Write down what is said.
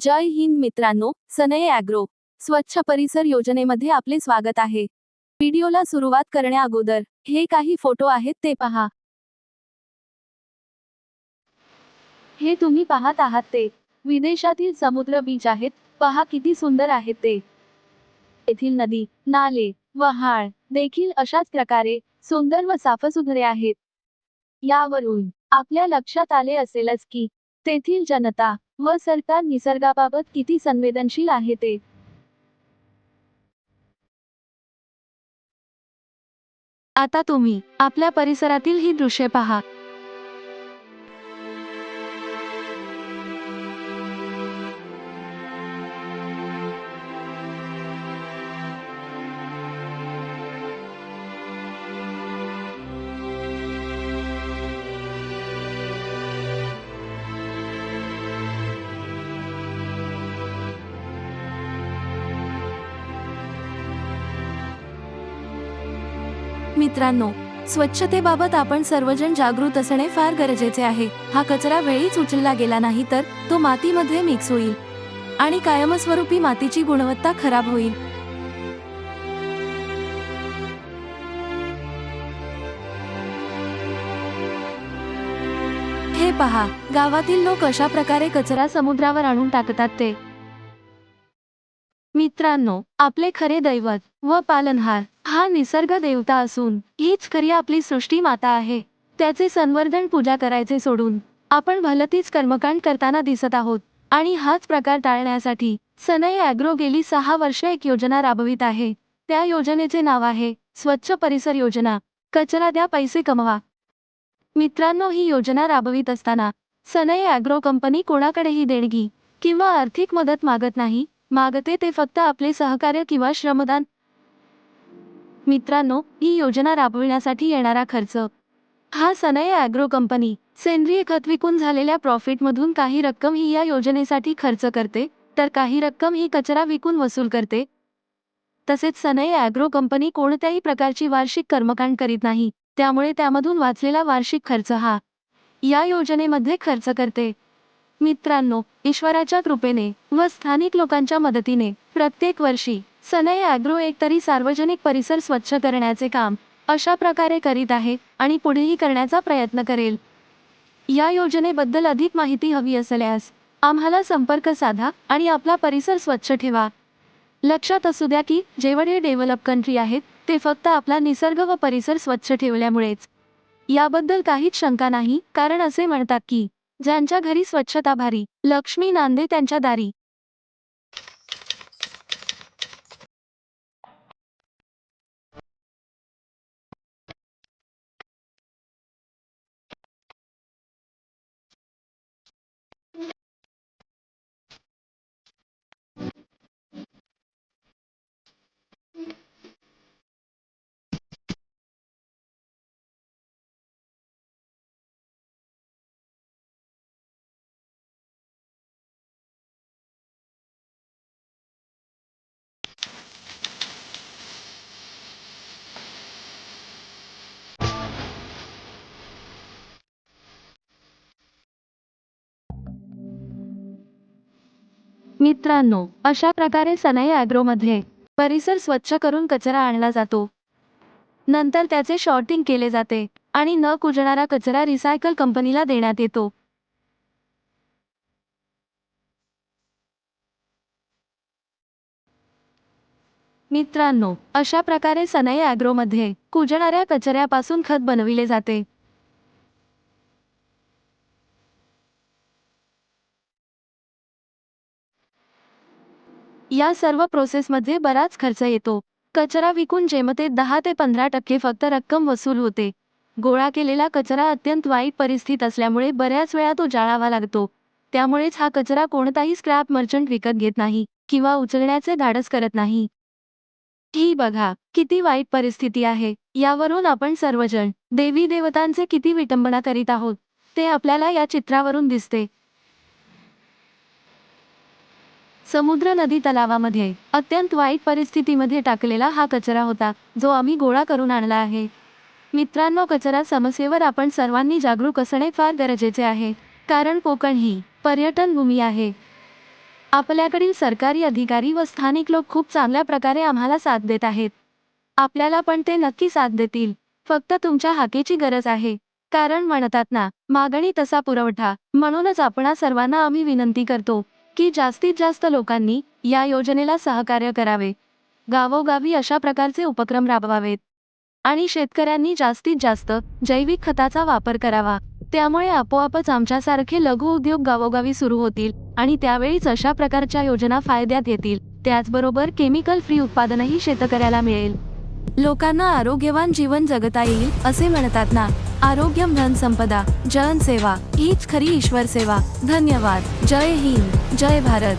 जय हिंद मित्रांनो सनय ॲग्रो स्वच्छ परिसर योजनेमध्ये आपले स्वागत आहे. व्हिडिओला सुरुवात करण्या अगोदर हे काही फोटो आहेत ते पहा. हे तुम्ही पाहत आहात ते. विदेशातील समुद्र बीच आहेत पहा किती सुंदर आहेत ते. येथील नदी नाले वहाळ देखील अशाच प्रकारे सुंदर व साफसुथरे आहेत. यावरून आपल्या लक्षात आले असेलच की तेथील जनता व सरकार निसर्गाबाबत किती संवेदनशील आहे ते? आता तुम्ही आपल्या परिसरातील ही दृश्ये पहा. मित्रांनो स्वच्छतेबाबत आपण सर्वजण जागृत असणे फार गरजेचे आहे. हा कचरा वेळीच उचलला गेला नाही तर तो मातीमध्ये मिक्स होईल आणि कायमस्वरूपी मातीची गुणवत्ता खराब होईल. हे पहा गावातील लोक अशा प्रकारे कचरा समुद्रावर आणून टाकतात ते. मित्रांनो आपले खरे दैवत व पालनहार हा निसर्ग देवता असून हीच खरी आपली सृष्टी माता आहे. त्याचे संवर्धन पूजा करायचे सोडून आपण भलतीच कर्मकांड करताना दिसत आहोत आणि हाच प्रकार टाळण्यासाठी सनई ॲग्रो गेली सहा वर्ष एक योजना राबवित आहे. त्या योजनेचे नाव आहे स्वच्छ परिसर योजना. कचरा द्या पैसे कमवा. मित्रांनो ही योजना राबवित असताना सनई ॲग्रो कंपनी कोणाकडेही देणगी किंवा आर्थिक मदत मागत नाही? मागते ते फक्त आपले सहकार्य किंवा श्रमदान. मित्रांनो ही योजना राबविण्यासाठी येणारा खर्च. हा सनय ॲग्रो कंपनी सेंद्रिय खत विकून झालेल्या प्रॉफिटमधून काही रक्कम ही या योजनेसाठी खर्च करते तर काही रक्कम ही कचरा विकून वसूल करते. तसेच सनय ॲग्रो कंपनी कोणत्याही प्रकारची वार्षिक कर्मकांड करीत नाही त्यामुळे त्यामधून वाचलेला वार्षिक खर्च हा या योजनेमध्ये खर्च करते. मित्रांनो ईश्वराच्या कृपेने व स्थानिक लोकांच्या मदतीने प्रत्येक वर्षी सनई ॲग्रो एक तरी सार्वजनिक परिसर स्वच्छ करण्याचे काम अशा प्रकारे करीत आहे आणि पुढेही करण्याचा प्रयत्न करेल. या योजनेबद्दल अधिक माहिती हवी असल्यास आम्हाला संपर्क साधा आणि आपला परिसर स्वच्छ ठेवा. लक्षात असू द्या की जेवढे डेव्हलप कंट्री आहेत ते फक्त आपला निसर्ग व परिसर स्वच्छ ठेवल्यामुळेच. याबद्दल काहीच शंका नाही कारण असे म्हणतात की ज्यांच्या घरी स्वच्छता भारी लक्ष्मी नांदे त्यांच्या दारी. मित्रांनो अशा प्रकारे सनई ॲग्रोमध्ये परिसर स्वच्छ करून कचरा आणला जातो. नंतर त्याचे शॉर्टिंग केले जाते आणि न कुजणारा कचरा रिसायकल कंपनीला देण्यात येतो. मित्रांनो अशा प्रकारे सनई ॲग्रोमध्ये कुजणाऱ्या कचऱ्यापासून खत बनविले जाते. या सर्व प्रोसेसमध्ये बराच खर्च येतो. कचरा विकून जेमते दहा ते पंधरा टक्के फक्त रक्कम वसूल होते. गोळा केलेला कचरा अत्यंत वाईट परिस्थिती असल्यामुळे बऱ्याच वेळा तो जाळावा लागतो. त्यामुळेच हा कचरा कोणताही स्क्रॅप मर्चंट विकत घेत नाही किंवा उचलण्याचे धाडस करत नाही. ही बघा किती वाईट परिस्थिती आहे. यावरून आपण सर्वजण देवी देवतांचे किती विटंबना करीत आहोत ते आपल्याला या चित्रावरून दिसते. समुद्र नदी तलावामध्ये अत्यंत वाईट परिस्थितीमध्ये टाकलेला हा कचरा होता जो आम्ही गोळा करून आणला आहे. मित्रांनो कचरा समस्येवर आपण सर्वांनी जागरूक असणे फार गरजेचे आहे कारण कोकण ही पर्यटन भूमी आहे. आपल्याकडील सरकारी अधिकारी व स्थानिक लोक खूप चांगल्या प्रकारे आम्हाला साथ देत आहेत. आपल्याला पण ते नक्की साथ देतील. फक्त तुमच्या हाकेची गरज आहे. कारण म्हणतात ना मागणी तसा पुरवठा. म्हणूनच आपणा सर्वांना आम्ही विनंती करतो की जास्तीत जास्त लोकांनी या योजनेला सहकार्य करावे. गावोगावी अशा प्रकारचे उपक्रम राबवावेत. आणि शेतकऱ्यांनी जास्तीत जास्त जैविक खताचा वापर करावा. त्यामुळे आपोआपच आमच्यासारखे लघु उद्योग गावोगावी सुरू होतील आणि त्यावेळीच अशा प्रकारच्या योजना फायद्यात येतील. त्याचबरोबर केमिकल फ्री उत्पादनही शेतकऱ्याला मिळेल. लोकांना आरोग्यवान जीवन जगता येईल असे म्हणतात ना. आरोग्यम धन संपदा जन सेवा हीच खरी ईश्वर सेवा. धन्यवाद. जय हिंद. जय भारत.